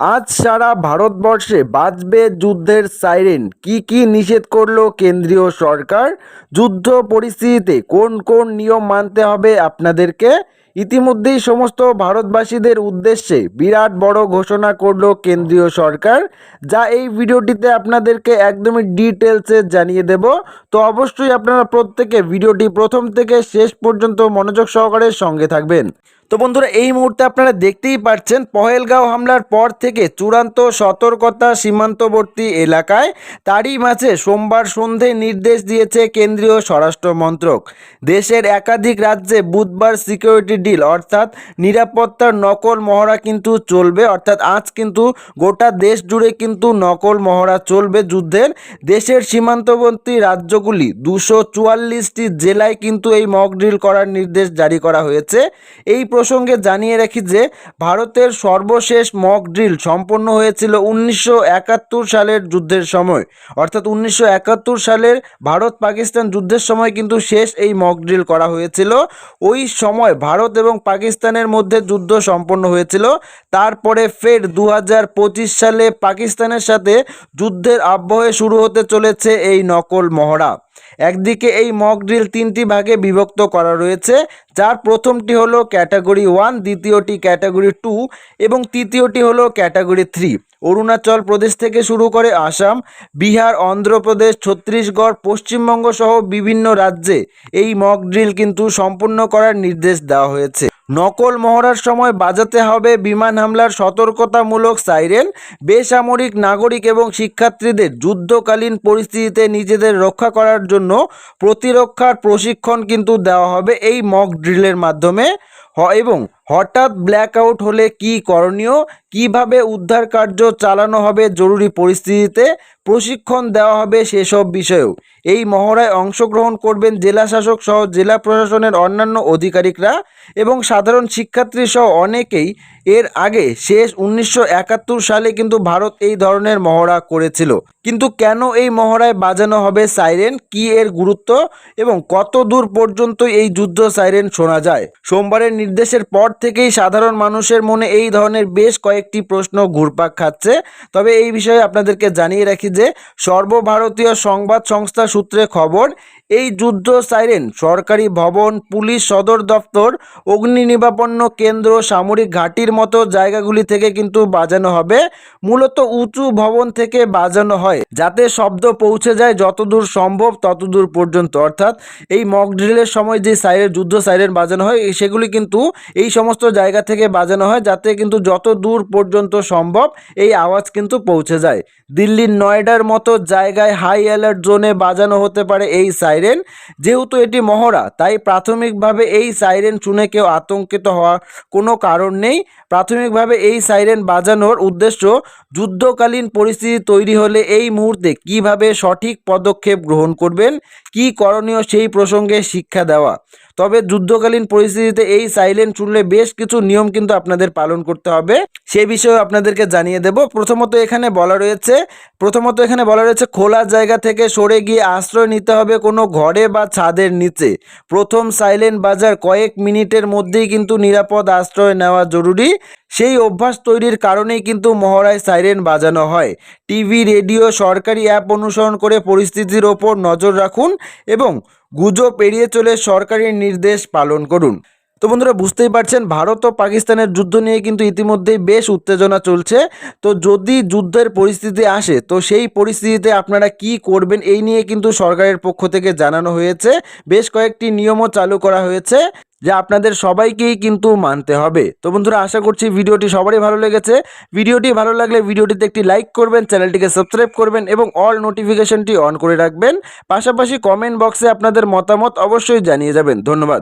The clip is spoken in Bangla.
আজ সারা ভারতবর্ষে বাজবে যুদ্ধের সাইরেন। কি কি নিষেধ করল কেন্দ্রীয় সরকার? যুদ্ধ পরিস্থিতিতে কোন কোন নিয়ম মানতে হবে আপনাদেরকে? ইতিমধ্যেই সমস্ত ভারতবাসীদের উদ্দেশ্যে বিরাট বড় ঘোষণা করল কেন্দ্রীয় সরকার। যা এই ভিডিওটিতে আপনাদেরকে একদমই ডিটেলসে জানিয়ে দেব। তো অবশ্যই আপনারা প্রত্যেকে ভিডিওটি প্রথম থেকে শেষ পর্যন্ত মনোযোগ সহকারে সঙ্গে থাকবেন। তো বন্ধুরা, এই মুহূর্তে আপনারা দেখতেই পাচ্ছেন, পহেলগাঁও হামলার পর থেকে চূড়ান্ত সতর্কতা সীমান্তবর্তী এলাকায় তারই মাঝে সোমবার সন্ধে নির্দেশ দিয়েছে কেন্দ্রীয় স্বরাষ্ট্র মন্ত্রক। দেশের একাধিক রাজ্যে বুধবার সিকিউরিটি ডিল, অর্থাৎ নিরাপত্তার নকল মহড়া কিন্তু চলবে, অর্থাৎ আজ কিন্তু গোটা দেশ জুড়ে কিন্তু নকল মহড়া চলবে যুদ্ধের। দেশের সীমান্তবর্তী রাজ্যগুলি দুশো চুয়াল্লিশটি জেলায় কিন্তু এই মক ড্রিল করার নির্দেশ জারি করা হয়েছে। এই প্রসঙ্গে জানিয়ে রাখি যে, ভারতের সর্বশেষ মক ড্রিল সম্পন্ন হয়েছিল উনিশশো একাত্তর সালের যুদ্ধের সময়। অর্থাৎ উনিশশো একাত্তর সালের ভারত পাকিস্তান যুদ্ধের সময় কিন্তু শেষ এই মক ড্রিল করা হয়েছিল। ওই সময় ভারত এবং পাকিস্তানের মধ্যে যুদ্ধ সম্পন্ন হয়েছিল। তারপরে ফের দুহাজার পঁচিশ সালে পাকিস্তানের সাথে যুদ্ধের আবহে শুরু হতে চলেছে এই নকল মহড়া। একদিকে এই মক ড্রিল তিনটি ভাগে বিভক্ত করা রয়েছে, যার প্রথমটি হলো ক্যাটাগরি ওয়ান দ্বিতীয়টি ক্যাটাগরি টু এবং তৃতীয়টি হলো ক্যাটাগরি থ্রি অরুণাচল প্রদেশ থেকে শুরু করে আসাম, বিহার, অন্ধ্রপ্রদেশ, ছত্তিশগড়, পশ্চিমবঙ্গ সহ বিভিন্ন রাজ্যে এই মক ড্রিল কিন্তু সম্পূর্ণ করার নির্দেশ দেওয়া হয়েছে। নকল মহড়ার সময় বাজাতে হবে বিমান হামলার সতর্কতামূলক সাইরেন। বেসামরিক নাগরিক এবং শিক্ষার্থীদের যুদ্ধকালীন পরিস্থিতিতে নিজেদের রক্ষা করার জন্য প্রতিরক্ষার প্রশিক্ষণ কিন্তু দেওয়া হবে এই মক ড্রিলের মাধ্যমে। এবং হঠাৎ ব্ল্যাকআউট হলে কি করণীয়? কীভাবে উদ্ধার কার্য চালানো হবে জরুরি পরিস্থিতিতে? প্রশিক্ষণ দেওয়া হবে সেসব বিষয়েও। এই মহড়ায় অংশগ্রহণ করবেন জেলা শাসক সহ জেলা প্রশাসনের অন্যান্য অধিকারিকরা এবং সাধারণ শিক্ষার্থী সহ অনেকেই এর আগে শেষ উনিশশো একাত্তর সালে কিন্তু ভারত এই ধরনের মহড়া করেছিল। কিন্তু কেন এই মহড়ায় বাজানো হবে সাইরেন? কি এর গুরুত্ব? এবং কত দূর পর্যন্ত এই যুদ্ধ সাইরেন শোনা যায়? সোমবারের নির্দেশের পর থেকেই সাধারণ মানুষের মনে এই ধরনের বেশ কয়েকটি প্রশ্ন ঘুরপাক খাচ্ছে। তবে এই বিষয়ে আপনাদেরকে জানিয়ে রাখি যে সর্বভারতীয় সংবাদ সংস্থা সূত্রে খবর এই যুদ্ধ সাইরেন, সরকারি ভবন, পুলিশ সদর দপ্তর, অগ্নি নিবাপন্ন কেন্দ্র, সামরিক ঘাঁটির মতো জায়গাগুলি থেকে কিন্তু বাজানো হবে। মূলত উঁচু ভবন থেকে বাজানো হয়, যাতে শব্দ পৌঁছে যায় যতদূর সম্ভব, ততদূর পর্যন্ত। অর্থাৎ এই মক ড্রিলের সময় যে সাইরেন যুদ্ধ সাইরেন বাজানো হয়, সেগুলি কিন্তু এই সমস্ত জায়গা থেকে বাজানো হয়, যাতে কিন্তু যত দূর পর্যন্ত সম্ভব এই আওয়াজ কিন্তু পৌঁছে যায়। দিল্লির নয়ডার মতো জায়গায় হাই অ্যালার্ট জোনে বাজানো হতে পারে এই সাইরেন। যেহেতু এটি মহড়া, তাই প্রাথমিকভাবে এই সাইরেন শুনে কেউ আতঙ্কিত হওয়ার কোনো কারণ নেই। প্রাথমিকভাবে এই সাইরেন বাজানোর উদ্দেশ্য যুদ্ধকালীন পরিস্থিতি তৈরি হলে এই মুহূর্তে কীভাবে সঠিক পদক্ষেপ গ্রহণ করবেন, কি করণীয় সেই প্রসঙ্গে শিক্ষা দেওয়া। তবে যুদ্ধকালীন পরিস্থিতিতে এই সাইলেন্ট শুনলে বেশ কিছু নিয়ম কিন্তু আপনাদের পালন করতে হবে। সে বিষয়ে আপনাদেরকে জানিয়ে দেব। প্রথমত এখানে বলা রয়েছে, প্রথমত এখানে বলা রয়েছে খোলা জায়গা থেকে সরে গিয়ে আশ্রয় নিতে হবে কোনো ঘরে বা ছাদের নিচে। প্রথম সাইলেন্ট বাজার কয়েক মিনিটের মধ্যেই কিন্তু নিরাপদ আশ্রয় নেওয়া জরুরি। সেই অভ্যাস তৈরির কারণেই কিন্তু মহড়ায় সাইরেন বাজানো হয়। টিভি, রেডিও, সরকারি অ্যাপ অনুসরণ করে পরিস্থিতির ওপর নজর রাখুন এবং গুজব এড়িয়ে চলে সরকারি নির্দেশ পালন করুন। তো বন্ধুরা, বুঝতেই পারছেন, ভারত ও পাকিস্তানের যুদ্ধ নিয়ে কিন্তু ইতিমধ্যেই বেশ উত্তেজনা চলছে। তো যদি যুদ্ধের পরিস্থিতি আসে, তো সেই পরিস্থিতিতে আপনারা কি করবেন এই নিয়ে কিন্তু সরকারের পক্ষ থেকে জানানো হয়েছে। বেশ কয়েকটি নিয়মও চালু করা হয়েছে। যা আপনাদের সবাইকেই কিন্তু মানতে হবে। তো বন্ধুরা, আশা করছি ভিডিওটি সবারই ভালো লেগেছে। ভিডিওটি ভালো লাগলে ভিডিওটিতে একটি লাইক করবেন, চ্যানেলটিকে সাবস্ক্রাইব করবেন এবং অল নোটিফিকেশনটি অন করে রাখবেন। পাশাপাশি কমেন্ট বক্সে আপনাদের মতামত অবশ্যই জানিয়ে যাবেন। ধন্যবাদ।